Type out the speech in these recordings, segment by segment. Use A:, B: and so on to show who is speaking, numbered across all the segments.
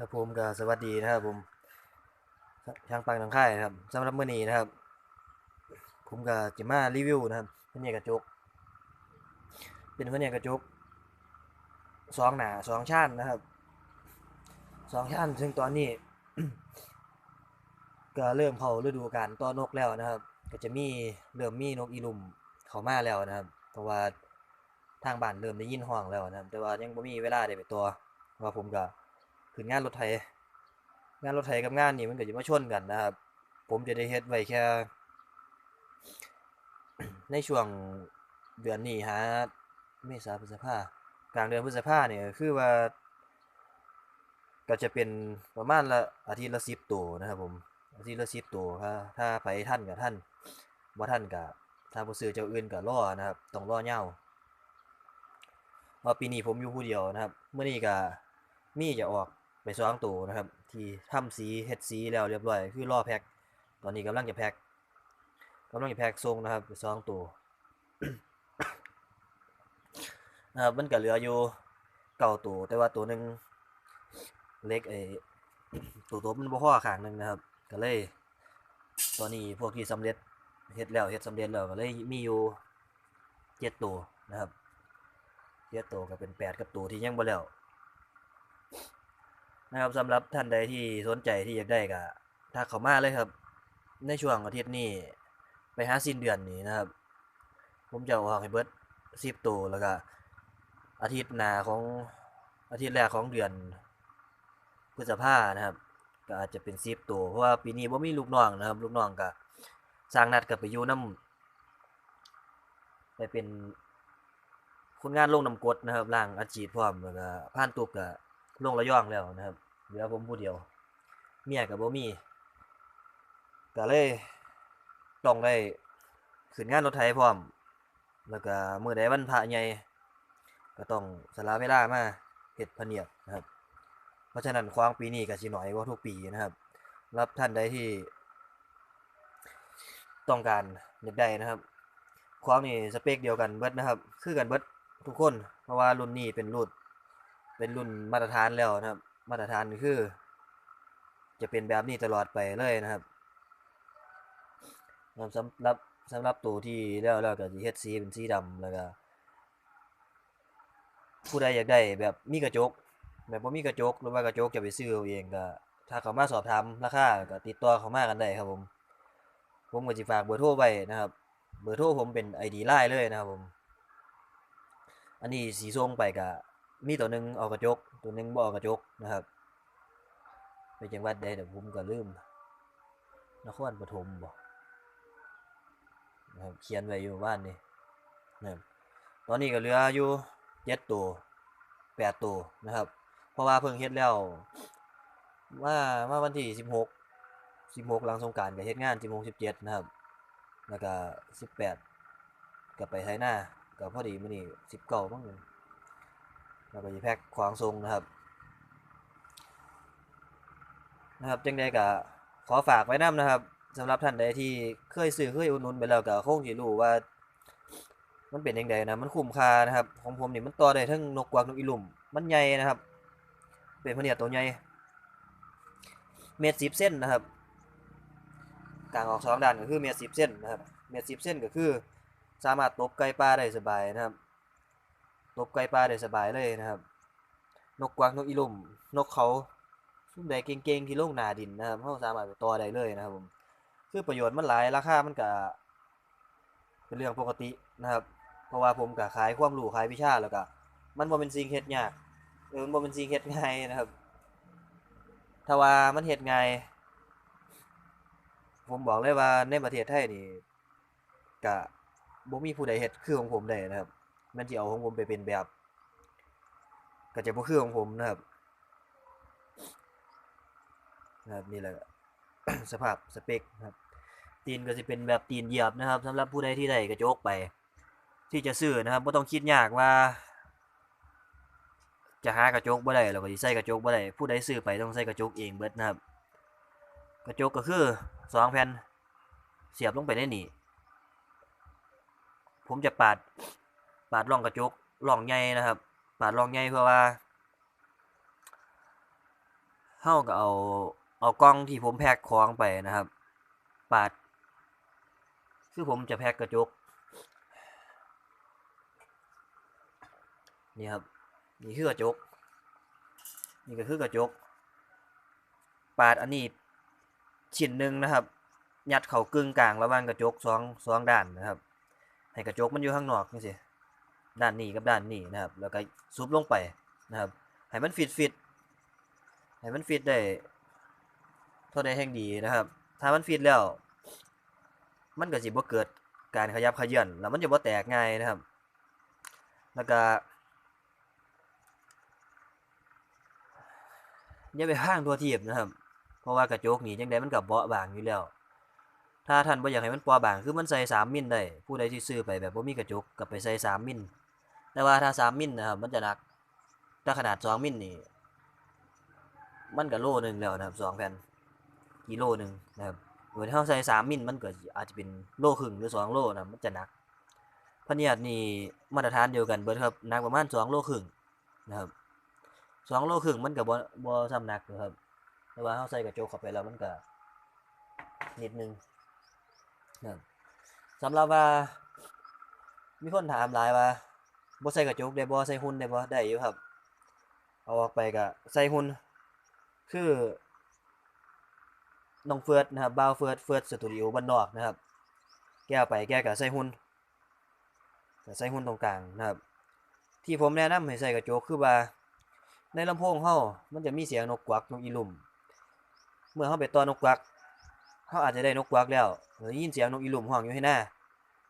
A: ครับผมก็สวัสดีนะครับผมทางปังทางค่ายนะครับสำหรับมื้อนี้นะครับ ผมก็จะมารีวิวนะครับพะเนียกระจก เป็นพะเนียกระจกสองหน้าสองชั้นนะครับสองชั้นซึ่งตอนนี้ ก็เริ่มเข้าฤดูกาลต้อนนกแล้วนะครับ ก็จะมีเริ่มมีนกอีลุมเข้ามาแล้วนะครับ เพราะว่าทางบ้านเริ่มได้ยินห้องแล้วนะครับ แต่ว่ายังบ่มีเวลาได้ไปตัวเพราะว่าผมก็ ขึ้นงานรถไถงานรถไถกับงานนี่มันก็จะมาชนกันนะครับ ผมจะได้เฮ็ดไว้แค่ ในช่วงเดือนนี้ฮะเมษาพฤษภากลางเดือนพฤษภาเนี่ยคือว่า ก็จะเป็นประมาณละอาทิตย์ละ10ตัวนะครับผมอาทิตย์ละ10ตัวถ้าถ้าไปท่านกับท่านบ่าท่านก็ถ้าบ่ซื้อเจ้าอื่นก็รอนะครับต้องรอยาว่าปีนี้ผมอยู่ผู้เดียวนะครับเมื้อนี้ก็มีจะออก ไปสองตัวนะครับ ที่ทำสีเฮ็ดสีแล้วเรียบร้อยคือรอแพ็คตอนนี้กำลังจะแพ็คกำลังจะแพ็คส่งนะครับไปสองตัวนะครับมันก็เหลืออยู่เก้าตัวแต่ว่าตัวหนึ่งเล็กไอ้ตัวตัวมันบ่พอข้างหนึ่งนะครับ ก็เลยตอนนี้พวกที่สำเร็จเฮ็ดแล้วเฮ็ดสำเร็จแล้วก็เลยมีอยู่เจ็ดตัวนะครับเจ็ดตัวก็เป็นแปดกับตัวที่ยังบ่แล้ว นะครับสำหรับท่านใดที่สนใจที่อยากได้ก็ทักเข้ามาเลยครับ ในช่วงอาทิตย์นี้ไปหาสิ้นเดือนนี้นะครับ ผมจะเอาอกให้เบิร์ด10ตัวแล้วก็อาทิตย์หน้าของอาทิตย์แรกของเดือนพฤษภานะครับ ก็อาจจะเป็นซีฟตัวเพราะว่าปีนี้บ่มีลูกน้องนะครับ ลูกน้องก็สร้างนัดกับไปอยู่นํไปเป็นคนงานลงน้ำกดนะครับล่างอาชีพพร้อมแล้วก็ผ่านตุกก็ลงระยองแล้วนะครับ เหลือผมผู้เดียว เมียก็บ่มีก็เลยต้องได้ขึ้นงานรถไถพร้อม แล้วก็มือใดวันพระใหญ่ก็ต้องสละเวลามาเฮ็ดพเนียดนะครับ เพราะฉะนั้นควางปีนี้ก็สิน้อยกว่าทุกปีนะครับ รับท่านใดที่ ต้องการอยากได้นะครับ ควางนี่สเปคเดียวกันเบิดนะครับ คือกันเบิดทุกคน เพราะว่ารุ่นนี้เป็นรุ่นเป็นรุ่นมาตรฐานแล้วนะครับ มาตรฐานคือ จะเป็นแบบนี้ตลอดไปเลยนะครับสำหรับสำหรับตัวที่แล้วแล้วก็สิเฮ็ดสีเป็นสีดำแล้วก็ผู้ใดอยากได้แบบมีกระจก แบบบ่มีกระจกหรือว่ากระจกจะไปซื้อเอาเองก็ถ้าเขามาสอบถามราคาก็ติดต่อเข้ามากันได้ครับผม ผมก็สิฝากเบอร์โทรไว้นะครับ เบอร์โทรผมเป็น ID LINE เลยนะครับผม อันนี้สีส่งไปก็ มีตัวหนึ่งเอากระจก ตัวหนึ่งบ่เอากระจกนะครับไปจังหวัดใดเดี๋ยวผมก็ลืมนครปฐมบ่นะครับเขียนไว้อยู่บ้านนี่นะครับตอนนี้ก็เหลืออยู่เจ็ดตัวแปดตัวนะครับ เพราะว่าเพิ่งเฮ็ดแล้วว่าว่าวันที่สิบหกสิบหกหลังสงการก็เฮ็ดงานสิบหกสิบเจ็ดนะครับ แล้วก็สิบแปดก็ไปไทยหน้าก็พอดีมื้อนี้สิบเก้ามั้ง แล้วก็สิแพ็คของทรงนะครับ นะครับจังใดก็ขอฝากไว้นํนะครับสำหรับท่านใดที่เคยซื้อเคยอุดหนุนไปแล้วก็คงสิรู้ว่า มันเป็นยังไงนะมันคุ้มค่านะครับของผมนี่มันต่อได้ทั้งนกกวักนกอีหลุ่มมันใหญ่นะครับ เป็นพเนียตัวใหญ่เมตรสิบเส้นนะครับกลางออกสองด้านก็คือเมตรสิบเส้นนะครับเมตรสิบเส้นก็คือ สามารถตบไก่ปลาได้สบายนะครับ ตบไก่ปลาได้สบายเลยนะครับ นกกวักนกอีลุ่ม นกเขาซุ่มใดเก่งๆที่ลงหนาดินนะครับเขาสามารถไปต่อได้เลยนะครับผมคือประโยชน์มันหลายราคามันก็เป็นเรื่องปกตินะครับ เพราะว่าผมก็ขายความรู้ขายวิชาแล้วก็มันบ่เป็นสิ่งเฮ็ดยากเออมันบ่เป็นสิ่งเฮ็ดง่ายนะครับ ถ้าว่ามันเฮ็ดง่ายผมบอกเลยว่าในประเทศไทยนี่ก็บ่มีผู้ใดเฮ็ดคือของผมได้นะครับ มันสิเอาของผมไปเป็นแบบก็จะบ่คือของผมนะครับนะครับนี่แหละสภาพสเปคนะครับตีนก็จะเป็นแบบตีนเหยียบนะครับสำหรับผู้ใดที่ได้กระจกไป ที่จะซื้อนะครับบ่ต้องคิดยากว่า จะหากระจกบ่ได้แล้วก็สิใส่กระจกบ่ได้ผู้ใดซื้อไปต้องใส่กระจกเองเบิดนะครับ กระจกก็คือสองแผ่นเสียบลงไปในนี่ผมจะปาด ปาดร่องกระจกร่องใหญ่นะครับปาดร่องใหญ่เพื่อว่าเฮาก็เอาเอากล่องที่ผมแพ็กของไปนะครับ ปาด คือผมจะแพ็กกระจกนี่ครับนี่คือกระจกนี่ก็คือกระจก ปาดอันนี้ชิ้นหนึ่งนะครับ ยัดเข้ากึ่งกลางระหว่างกระจกสองสองด้านนะครับ ให้กระจกมันอยู่ข้างนอกนี่สิ ด้านนี้กับด้านนี้นะครับ แล้วก็ซุบลงไปนะครับ ให้มันฟิตฟิตให้มันฟิตได้เท่าใดแห่งดีนะครับ ถ้ามันฟิตแล้ว มันก็สิบ่เกิดการขยับขยื่นแล้วมันจะบ่แตกง่ายนะครับ แล้วก็อย่าไปห้างตัวทีบนะครับ เพราะว่ากระจกนี่จังไดมันก็เบาะบางอยู่แล้ว ถ้าท่านบ่อยากให้มันปราะบางคือมันใส่3มิลได้ ผู้ใดที่ซื้อไปแบบบ่มีกระจกก็ไปใส่3มิล แต่ว่าถ้า3มิลนะครับ มันจะหนัก ถ้าขนาด2มิลนี่ มันก็โลหนึ่งแล้วนะครับ2แผ่นกิโลหนึ่งนะครับโดยถ้าเราใส่3มิลมันเก็อาจจะเป็นโลครึ่งหรือ2โลนะมันจะหนักพะเนียดนี่มาตรฐานเดียวกันเบิดครับหนักประมาณ2โลครึ่งนะครับ2โลครึ่งมันก็บ่บ่ซ้ำหนักนะครับแต่ว่าเราใส่กระจกเข้าไปแล้วมันก็นิดนึงนะสำหรับว่ามีคนถามหลายว่า บ่ใส่กระจกได้บ่ใส่หุ่นได้บ่ได้อยู่ครับ เอาออกไปก็ใส่หุ่นคือน้องเฟิร์สนะครับบ่าวเฟิร์สเฟิร์สสตูดิโอบ้านนอกนะครับ แกเอาไปแกก็ใส่หุ่นก็ใส่หุ่นตรงกลางนะครับ ที่ผมแนะนำให้ใส่กระจกคือว่าในลำโพงเฮามันจะมีเสียงนกกวักนกอีลุ่มเมื่อเฮาไปตอนนกกวักเฮาอาจจะได้นกกวักแล้วหรือยินเสียงนกอีลุ่มร้องอยู่ให้หน้า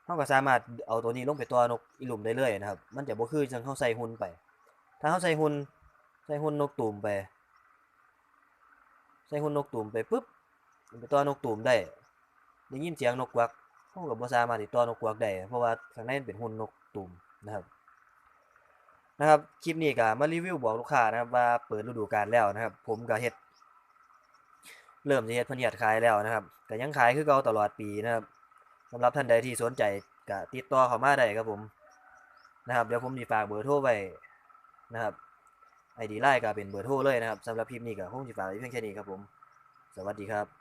A: เฮาก็สามารถเอาตัวนี้ลงไปต่อนกอีลุ่มได้เลยนะครับ มันจะบ่คือจังเฮาใส่หุ่นไป ถ้าเฮาใส่หุ่นใส่หุ่นนกตูมไป ใส่หุ่นนกตูมไปปุ๊บมันไปต่อนกตูมได้ได้ยินเสียงนกกวักเฮาก็บ่สามารถติดต่อนกกวักได้เพราะว่าข้างในเป็นหุ่นนกตูมนะครับนะครับคลิปนี้ก็มารีวิวบอกลูกค้านะครับว่าเปิดฤดูกาลแล้วนะครับ ผมก็เฮ็ดเริ่มจะเฮ็ดพะเนียดขายแล้วนะครับก็ยังขายคือเก่าตลอดปีนะครับ สำหรับท่านใดที่สนใจก็ติดต่อเข้ามาได้ครับผมนะครับเดี๋ยวผมจะฝากเบอร์โทรไว้นะครับ ID ไลน์ก็เป็นเบอร์โทรเลยนะครับสำหรับคลิปนี้ก็คงสิฝากไว้เพียงแค่นี้ครับผม สวัสดีครับ